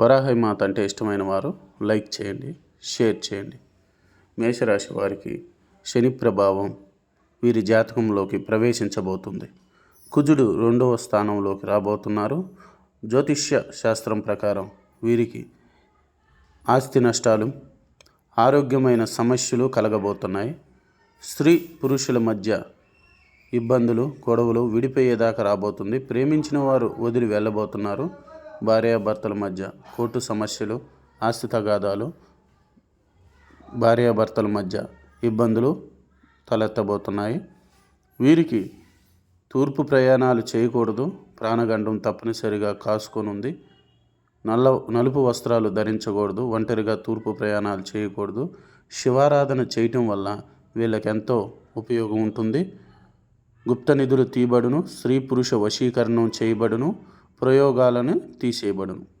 వరాహి మాత అంటే ఇష్టమైన వారు లైక్ చేయండి షేర్ చేయండి. మేషరాశి వారికి శని ప్రభావం వీరి జాతకంలోకి ప్రవేశించబోతుంది. కుజుడు రెండవ స్థానంలోకి రాబోతున్నారు. జ్యోతిష్య శాస్త్రం ప్రకారం వీరికి ఆస్తి నష్టాలు ఆరోగ్యమైన సమస్యలు కలగబోతున్నాయి. స్త్రీ పురుషుల మధ్య ఇబ్బందులు గొడవలు విడిపోయేదాకా రాబోతుంది. ప్రేమించిన వారు వదిలి వెళ్ళబోతున్నారు. భార్యాభర్తల మధ్య కోర్టు సమస్యలు ఆస్తి తగాదాలు భార్యాభర్తల మధ్య ఇబ్బందులు తలెత్తబోతున్నాయి. వీరికి తూర్పు ప్రయాణాలు చేయకూడదు. ప్రాణగండం తప్పనిసరిగా కాసుకొనుంది. నల్ల నలుపు వస్త్రాలు ధరించకూడదు. ఒంటరిగా తూర్పు ప్రయాణాలు చేయకూడదు. శివారాధన చేయటం వల్ల వీళ్ళకి ఎంతో ఉపయోగం ఉంటుంది. గుప్త నిధులు తీయబడును. స్త్రీ పురుష వశీకరణం చేయబడును. ప్రయోగాలను తీసేయబడును.